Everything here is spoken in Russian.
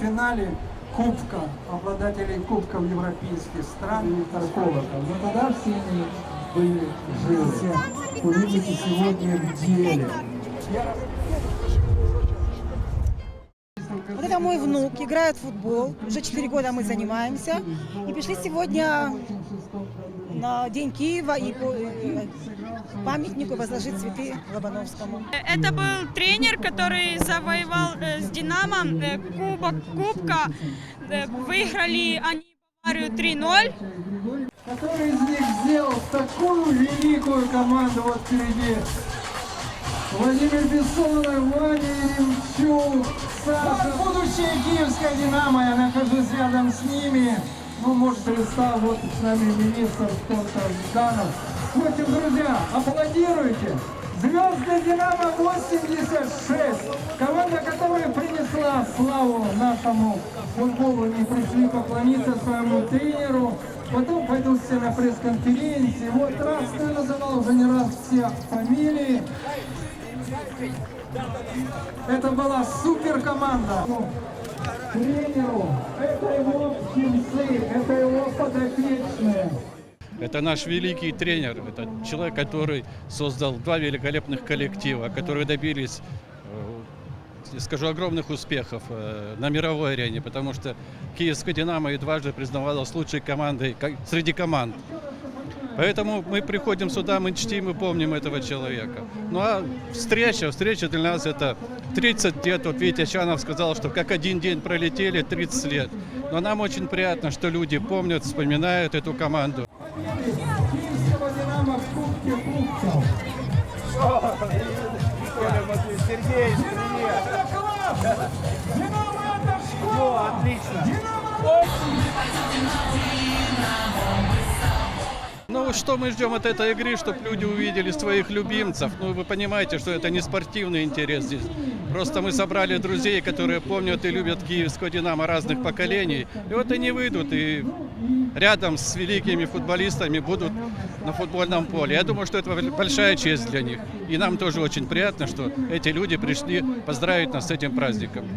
финале Кубка, обладателей Кубков европейских стран. Тарковата. Но тогда все они были живы. Увидите сегодня в деле. Вот это мой внук, играет в футбол. Уже 4 года мы занимаемся. И пришли сегодня на День Киева и по памятнику возложить цветы Лобановскому. Это был тренер, который завоевал э, с Динамо э, кубок Кубка. Э, Выиграли они Баварию 3-0. Который из них сделал такую великую команду вот впереди. Владимир Бессонов, Ваня Еремчук, Саша. Будущее киевская «Динамо», я нахожусь рядом с ними. Ну, может, представил, вот с нами министр спорта Ганов. В общем, друзья, аплодируйте. Звезды «Динамо» 86. Команда, которая принесла славу нашему футболу. Они пришли поклониться своему тренеру. Потом пойдут все на пресс-конференции. Вот раз я называл уже не раз все фамилии. Это была супер команда. Тренеру, это его птенцы, это его подопечные. Это наш великий тренер, это человек, который создал два великолепных коллектива, которые добились, э, скажу, огромных успехов э, на мировой арене, потому что Киевская «Динамо» и дважды признавалась лучшей командой ко- среди команд. Поэтому мы приходим сюда, мы чтим и помним этого человека. Ну а встреча, встреча для нас это 30 лет. Вот Витя Чанов сказал, что как один день пролетели 30 лет. Но нам очень приятно, что люди помнят, вспоминают эту команду. Сергей, привет! Это класс! «Динамо» это школа! Отлично! «Динамо» Ну, что мы ждем от этой игры, чтобы люди увидели своих любимцев? Ну, вы понимаете, что это не спортивный интерес здесь. Просто мы собрали друзей, которые помнят и любят киевскую «Динамо» разных поколений. И вот они выйдут и рядом с великими футболистами будут на футбольном поле. Я думаю, что это большая честь для них. И нам тоже очень приятно, что эти люди пришли поздравить нас с этим праздником.